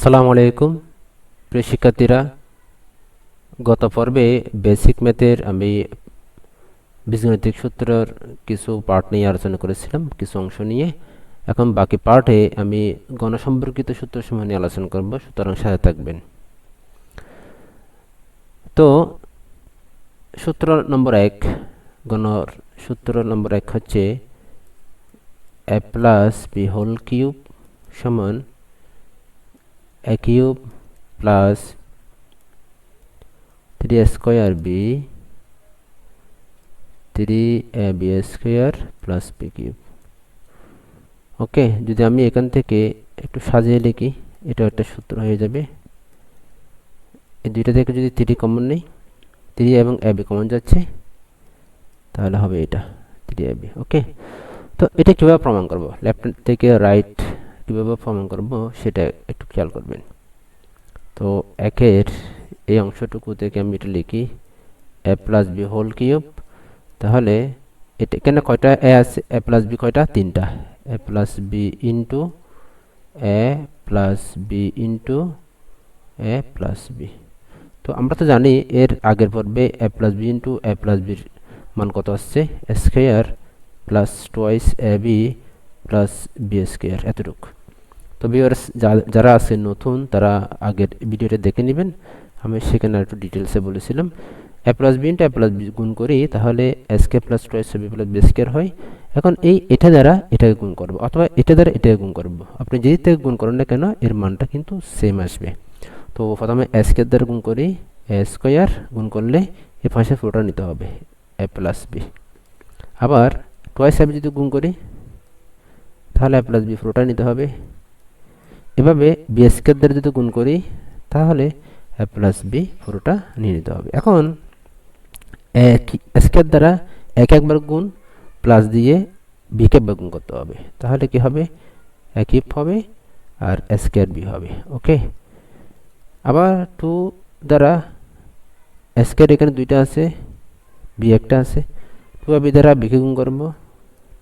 আসসালামু আলাইকুম। প্রিয় শিক্ষার্থীরা, গত পর্বে বেসিক ম্যাথের আমি বীজগণিতিক সূত্রের কিছু পার্ট নিয়ে আলোচনা করেছিলাম, কিছু অংশ নিয়ে। এখন বাকি পার্টে আমি গণসম্পর্কিত সূত্রসমূহ নিয়ে আলোচনা করব, সুতরাং সাথে থাকবেন। তো, সূত্র নম্বর এক, গণর সূত্র নম্বর এক হচ্ছে A plus B whole cube সমান a cube plus 3 square b 3ab square plus b cube. Okay যদি আমি এখান থেকে একটু সাজিয়ে লিখি এটা একটা সূত্র হয়ে যাবে। এই দুইটা থেকে যদি থ্রি কমন নেই থ্রি এবং এবি কমন যাচ্ছে, তাহলে হবে এটা থ্রি এবি ওকে তো এটা কীভাবে প্রমাণ করব? লেফট থেকে রাইট কীভাবে প্রমাণ করব সেটা একটু খেয়াল করবেন। তো একের এই অংশটুকু থেকে আমি এটা লিখি A plus B whole cube তাহলে এটা এখানে কয়টা এ আছে? এ প্লাস বি কয়টা? তিনটা। A plus B into A plus B into A plus B তো আমরা তো জানি এর আগের পর্বে A plus B into A plus বির মান কত আসছে? Square plus twice A B plus B square এতটুকু। তো ভিউয়ার্স যারা আছে নতুন, তারা আগের ভিডিওটা দেখে নেবেন। আমি সেখানে একটু ডিটেলসে বলেছিলাম। A plus B A plus B গুণ করি, তাহলে S K plus two S B plus B square হয়। এখন এই এটা দ্বারা এটাকে গুণ করব, অথবা এটা দ্বারা এটাকে গুণ করব। আপনি যেই থেকে গুণ করেন না কেন, এর মানটা কিন্তু সেম আসবে। তো প্রথমে এস কে দ্বারা গুণ করি এ স্কোয়ার গুণ করলে এ পাশে ফ্লোটা নিতে হবে এ প্লাস বি আবার টোয়াইস আমি যদি গুণ করি, তাহলে এ প্লাস বি ফ্লোটা নিতে হবে। এভাবে বি স্কোয়ার দ্বারা যদি গুণ করি, তাহলে এ প্লাস বি পুরোটা নিয়ে নিতে হবে। এখন এক স্কোয়ার দ্বারা এক একবার গুণ প্লাস দিয়ে বিকে গুণ করতে হবে। তাহলে কি হবে? এক ইফ হবে আর স্কোয়ার বি হবে ওকে আবার টু দ্বারা স্কোয়ার এখানে দুইটা আছে বি একটা আছে। টু বি দ্বারা বিকে গুণ করব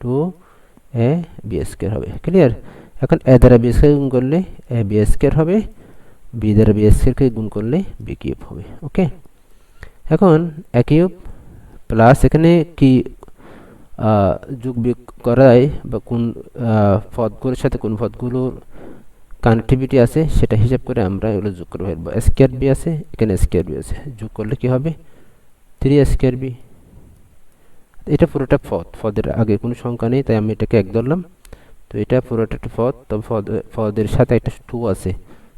টু এ বি স্কোয়ার হবে। ক্লিয়ার এখন এ দ্বারা বি স্কোয়ার গুণ করলে এ বি স্কোয়ার হবে বি দ্বারা বি গুণ করলে বি কিউব হবে, ওকে? এখন এ কিউব প্লাস এখানে কি যোগ বিয়োগ করায় বা কোন পদগুলোর সাথে কোন পদগুলোর কানেক্টিভিটি আছে, সেটা হিসাব করে আমরা এগুলো যোগ করে ফেলব স্কোয়ার বি আছে, এখানে স্কোয়ার বি আছে। যোগ করলে কি হবে? থ্রি স্কোয়ার বি এটা পুরোটা পদ, পদের আগে কোনো সংখ্যা নেই, তাই আমি এটাকে এক ধরলাম। এটা পুরোটা একটা পদ তবে পদের সাথে একটা টু আছে।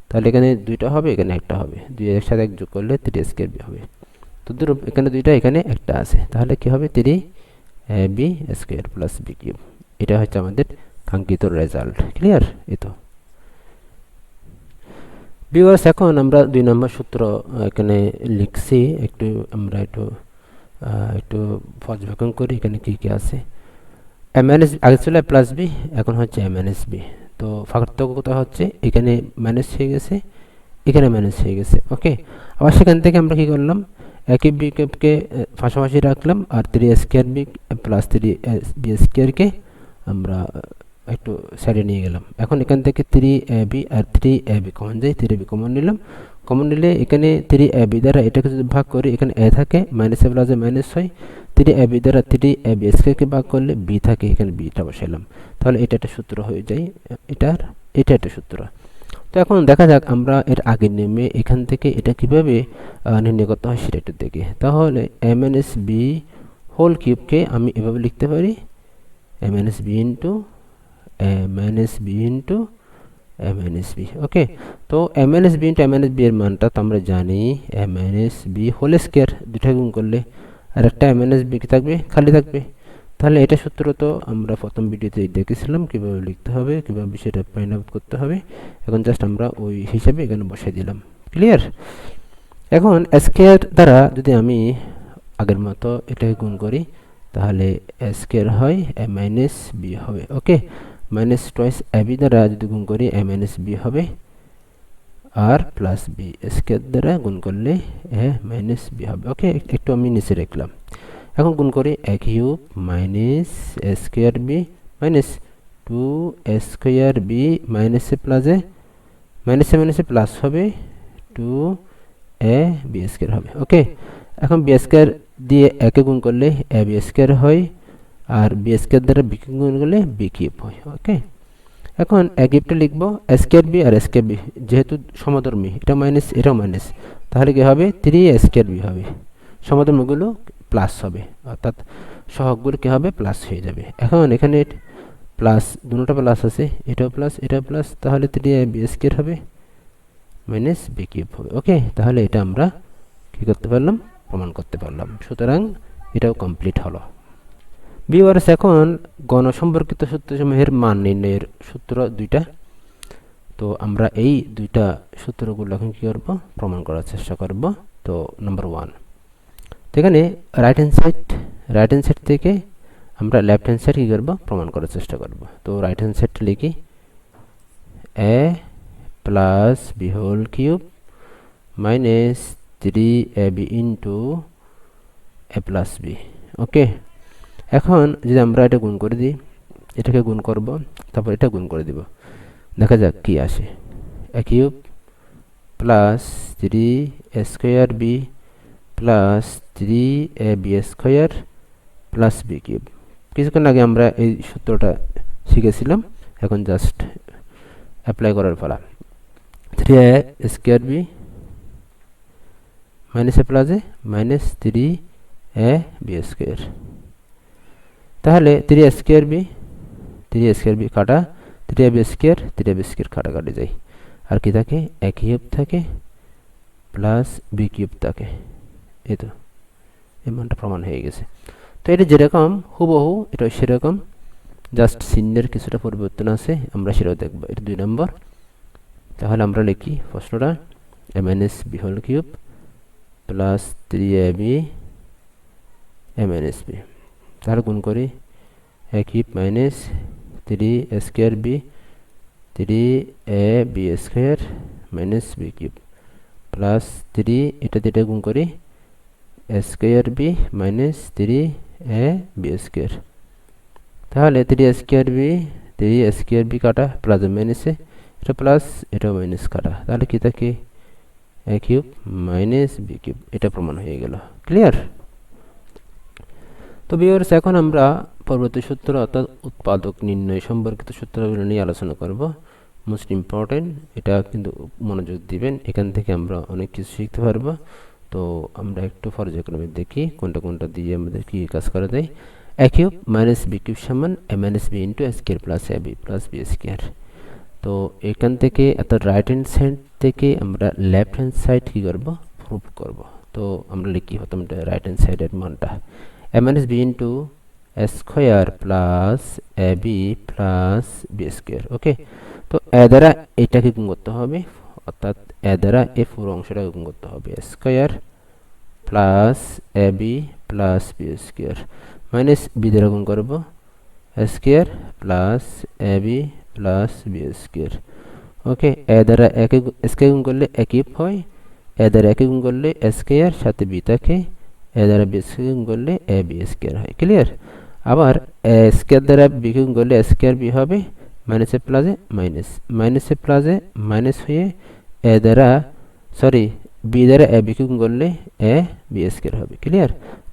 তাহলে এখানে দুইটা হবে, এখানে একটা হবে। দুই এর সাথে এক যোগ করলে থ্রি স্কোয়ার বি হবে। তো ধরো, এখানে দুইটা, এখানে একটা আছে। তাহলে কি হবে? Three B square plus B cube এটা হচ্ছে আমাদের কাঙ্ক্ষিত রেজাল্ট ক্লিয়ার এই তো। বিওয়ার্স এখন আমরা দুই নম্বর সূত্র এখানে লিখছি। একটু আমরা একটু একটু পর্যবেক্ষণ করি এখানে কী কী আছে। এম এন এস আগে ছিল প্লাস বি এখন হচ্ছে এম এন এস বি তো পার্থক্যতা হচ্ছে এখানে ম্যানেজ হয়ে গেছে, এখানে ম্যানেজ হয়ে গেছে ওকে আবার সেখান থেকে আমরা কি করলাম? একই বি কে পাশাপাশি রাখলাম, আর three square B plus three B স্কোয়ারকে আমরা একটু সাইডে নিয়ে গেলাম। এখন এখান থেকে থ্রি এ বি আর থ্রি এ বি কমন যায় থ্রি বি কমন নিলাম। কমন নিলে এখানে থ্রি এ বি দ্বারা এটাকে যদি ভাগ করি, এখানে এ থাকে মাইনাস এ প্লাসে মাইনাস হয়। থ্রি এ বি দ্বারা থ্রি এ বি স্কোয়ারকে ভাগ করলে বি থাকে, এখানে বিটা বসাইলাম। তাহলে এটা একটা সূত্র হয়ে যায়, এটার, এটা একটা সূত্র। তো এখন দেখা যাক আমরা এর আগে নেমে এখান থেকে এটা কীভাবে নির্ণয় করতে হয় সেটা একটু দেখি। তাহলে M N S B whole কিউবকে আমি এভাবে লিখতে পারি। M N S B into, M N S B into, M N S B, okay? তো M N S B into M N S B এর মানটা তো আমরা জানি, M N S B whole square দুটা গুণ করলে আর একটা এম এন এস বি থাকবে, খালি থাকবে। তাহলে এটা সূত্র তো আমরা প্রথম ভিডিওতে দেখেছিলাম কীভাবে লিখতে হবে, কীভাবে সেটা ফাইন্ড আউট করতে হবে। এখন জাস্ট আমরা ওই হিসাবে এখানে বসাই দিলাম। ক্লিয়ার এখন স্কোয়ার দ্বারা যদি আমি আগের মতো এটাকে গুণ করি, তাহলে স্কোয়ার হয় এ মাইনাস বি হবে okay minus twice A B দ্বারা যদি গুণ করি এ মাইনাস বি হবে। আর প্লাস বি স্কোয়ার দ্বারা গুণ করলে এ মাইনাস বি হবে। ওকে একটু আমি নিচে রাখলাম এখন গুণ করি A cube minus A square B minus two square B minus A প্লাসে মাইনাসে মাইনাসে প্লাস হবে টু এ বি স্কোয়ার হবে। ওকে এখন বি স্কোয়ার দিয়ে একে গুণ করলে এ বি স্কোয়ার হয়, আর বি স্কোয়ার দ্বারা বি গুণ করলে বি কিউব হয়। ওকে এখন কিউবটা লিখব স্কোয়ার বি আর স্কোয়ার বি যেহেতু সমধর্মী, এটা মাইনাস এটাও মাইনাস তাহলে কী হবে? থ্রি স্কোয়ার বি হবে। সমধর্মীগুলো প্লাস হবে, অর্থাৎ সহগগুলো কী হবে? প্লাস হয়ে যাবে। এখন এখানে প্লাস দুটোটা প্লাস আছে, এটাও প্লাস এটাও প্লাস তাহলে থ্রি বি স্কোয়ার হবে মাইনাস বি কিউব হবে। ওকে তাহলে এটা আমরা কী করতে পারলাম? প্রমাণ করতে পারলাম। সুতরাং এটাও কমপ্লিট হলো। বিওয়ার্স এখন গণসম্পর্কিত সূত্রসমূহের মান নির্ণয়ের সূত্র দুইটা। তো আমরা এই দুইটা সূত্রগুলো এখন কী করব? প্রমাণ করার চেষ্টা করব। তো নাম্বার ওয়ান তো এখানে right hand side right hand side থেকে আমরা লেফট হ্যান্ড সাইড কী করব? প্রমাণ করার চেষ্টা করব। তো রাইট হ্যান্ড সাইডটা লিখি A plus B whole cube minus three A B into A plus B okay এখন যদি আমরা এটা গুণ করে দিই, এটাকে গুণ করব, তারপর এটা গুণ করে দিব। দেখা যাক কি আসে। A cube plus three A square B plus three A B square plus B cube. কিছুক্ষণ আগে আমরা এই সূত্রটা শিখেছিলাম, এখন জাস্ট অ্যাপ্লাই করার ফলা three A square B minus A plus A minus three A B square. তাহলে three square B three square B কাটা three B square three B square কাটাকাটি যায়। আর কি থাকে? এক কিউব থাকে প্লাস বি কিউব থাকে। এই তো। এই মানটা প্রমাণ হয়ে গেছে। তো এটা যেরকম, হুবহু এটা সেরকম জাস্ট চিহ্নের কিছুটা পরিবর্তন আছে, আমরা সেটাও দেখব। এটা দুই নম্বর। তাহলে আমরা লিখি প্রশ্নটা M N S B whole cube plus three A B M N S B তাহলে গুণ করি। A cube minus three square B three A B square minus B cube plus three এটা যেটা গুণ করি। Square B minus three A B square তাহলে three square B three square B কাটা plus মাইনাসে এটা প্লাস এটা মাইনাস কাটা। তাহলে কি থাকে? A cube minus B cube এটা প্রমাণ হয়ে গেল। ক্লিয়ার তো বিয়ার্স এখন আমরা পরবর্তী সূত্র অর্থাৎ উৎপাদক নির্ণয় সম্পর্কিত সূত্রগুলো নিয়ে আলোচনা করব। মোস্ট ইম্পর্টেন্ট এটা কিন্তু মনোযোগ দিবেন, এখান থেকে আমরা অনেক কিছু শিখতে পারব। তো আমরা একটু পর্যায়ক্রমে দেখি কোনটা কোনটা দিয়ে আমাদের কী কাজ করা যায়। A cube minus B cube সমান A minus B into A square plus A B plus B square তো এখান থেকে অর্থাৎ রাইট হ্যান্ড সাইড থেকে আমরা লেফট হ্যান্ড সাইড কী করব? প্রুভ করব। তো আমরা লিখি হতাম রাইট হ্যান্ড সাইডের মানটা। A minus B into A square plus A B plus B square okay তো এ দ্বারা এটাকে গুণ করতে হবে, অর্থাৎ এ দ্বারা এ পুরো অংশটাকে গুণ করতে হবে square plus A B plus B square minus B দ্বারা গুণ করব square plus A B plus B square okay A দ্বারা একে স্কোয়ার গুণ করলে একই হয় এ দ্বারা একে গুণ করলে স্কোয়ার সাথে বি থাকে এ দ্বারা বি স্কোয়ার করলে এ বি স্কোয়ার হয়। ক্লিয়ার আবার এ স্কোয়ার দ্বারা বি গুণ করলে স্কোয়ার বি হবে মাইনাসে প্লাসে মাইনাস মাইনাসে প্লাসে মাইনাস হয়ে এ দ্বারা সরি বি দ্বারা এ বি গুণ করলে এ বি স্কোয়ার হবে। ক্লিয়ার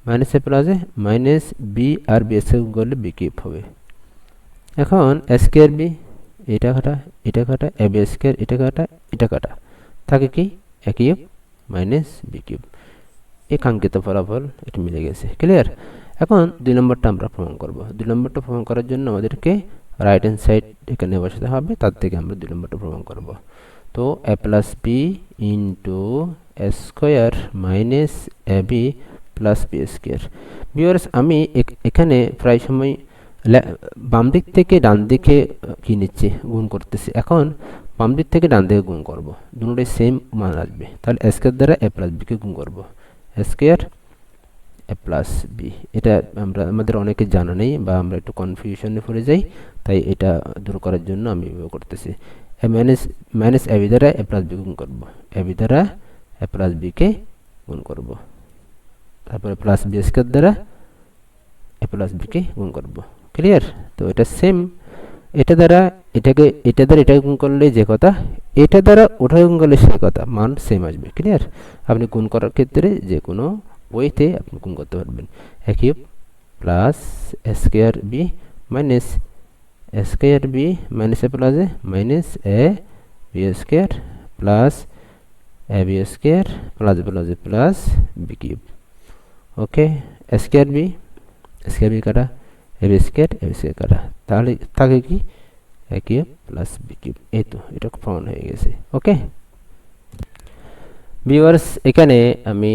মাইনাসে প্লাসে মাইনাস বি আর বি স্কোয়ার গুণ করলে বি কিউব হবে। এখন স্কোয়ার বি এটা কাটা এটা কাটা এ বি স্কোয়ার এটা কাটা এটা কাটা। থাকে কি? A cube minus B cube এই কাঙ্ক্ষিত ফলাফল এটা মিলে গেছে। ক্লিয়ার এখন দুই নম্বরটা আমরা প্রমাণ করব। দুই নম্বরটা প্রমাণ করার জন্য আমাদেরকে রাইট হ্যান্ড সাইড এখানে বসাতে হবে, তার থেকে আমরা দুই নম্বরটা প্রমাণ করব। তো A plus B into square minus A B plus B square viewers আমি এখানে প্রায় সময় বাম দিক থেকে ডান দিকে কি নিচ্ছি? গুণ করতেছি। এখন বাম দিক থেকে ডান দিকে গুণ করব। দুটোই সেম মান আসবে। তাহলে স্কোয়ার দ্বারা এ প্লাস বিকে গুণ করব। স্কোয়ার এ প্লাস বি এটা আমরা, আমাদের অনেকে জানা নেই বা আমরা একটু কনফিউশনে পড়ে যাই, তাই এটা দূর করার জন্য আমি করতেছি। A minus minus A B দ্বারা এ প্লাস বি গুণ করব। এ বি দ্বারা এ প্লাস বিকে গুণ করব। তারপরে প্লাস বি স্কোয়ার দ্বারা এ প্লাস বিকে গুণ করব। ক্লিয়ার তো এটা সেম এটা দ্বারা এটাকে, এটা দ্বারা এটাকে গুণ করলে যে কথা, এটা দ্বারা ওটাকে গুণ করলে সে কথা, মান সেম আসবে ক্লিয়ার আপনি গুণ করার ক্ষেত্রে যে কোনো ওয়েতে আপনি গুণ করতে পারবেন। A cube plus square B minus square B minus A plus A minus A B square plus A B square plus plus plus B cube okay square B square B কাটা। A B square A B square কাটা তাহলে থাকে কি? A cube plus B cube এই তো, এটা প্রমাণ হয়ে গেছে। ওকে ভিউয়ার্স এখানে আমি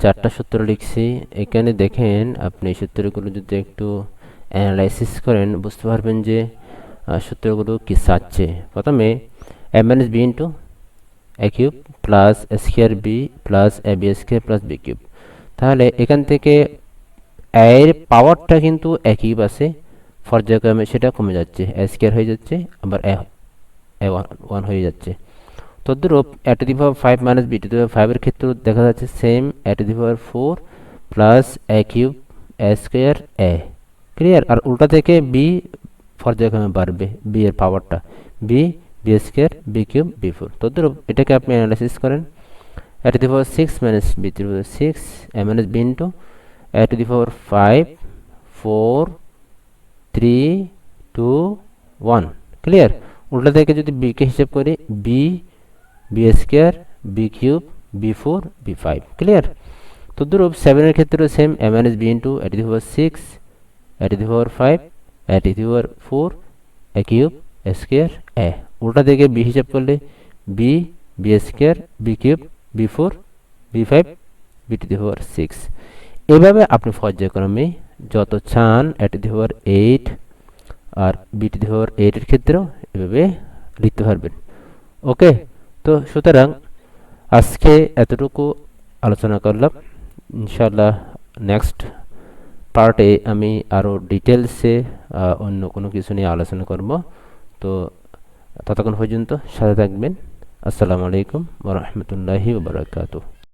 চারটা সূত্র লিখছি। এখানে দেখেন, আপনি সূত্রগুলো যদি একটু অ্যানালাইসিস করেন, বুঝতে পারবেন যে সূত্রগুলো কি চাচ্ছে। প্রথমে A minus B into A cube plus square B plus A B square plus B cube তাহলে এখান থেকে এর পাওয়ারটা কিন্তু একই আছে পর্যায়ক্রমে সেটা কমে যাচ্ছে এ স্কোয়ার হয়ে যাচ্ছে, আবার এ ওয়ান হয়ে যাচ্ছে। তদ্রূপ A to the power five minus B to the ফাইভের ক্ষেত্রে দেখা যাচ্ছে same A to the power four plus A cube A square A clear আর উল্টা থেকে বি পর্যায়ক্রমে বাড়বে বি এর পাওয়ারটা B B square B cube B four তদ্রূপ এটাকে আপনি অ্যানালাইসিস করেন। A the power six minus B to six A minus B into A to the power five, four, three, two, one. Clear? উল্টা থেকে যদি বিকে হিসাব করি B B square B cube B four B five. Clear? তো দুরূপ সেভেনের ক্ষেত্রেও same A minus B into A to the power six A to the power five A to the power four A cube A square A উল্টা থেকে B হিসাব করলে B B square B cube B four B five B to the power six এভাবে আপনি পর্যায়ক্রমে যত চান A to the power eight R B to the power এইটের ক্ষেত্রেও এভাবে লিখতে পারবেন। ওকে তো সুতরাং আজকে এতটুকু আলোচনা করলাম। ইনশাল্লাহ নেক্সট পার্টে আমি আরও ডিটেলসে অন্য কোনো কিছু নিয়ে আলোচনা করব। তো ততক্ষণ পর্যন্ত সাথে থাকবেন। আসসালামু আলাইকুম ওরহমতুল্লাহি বারকাতুহ।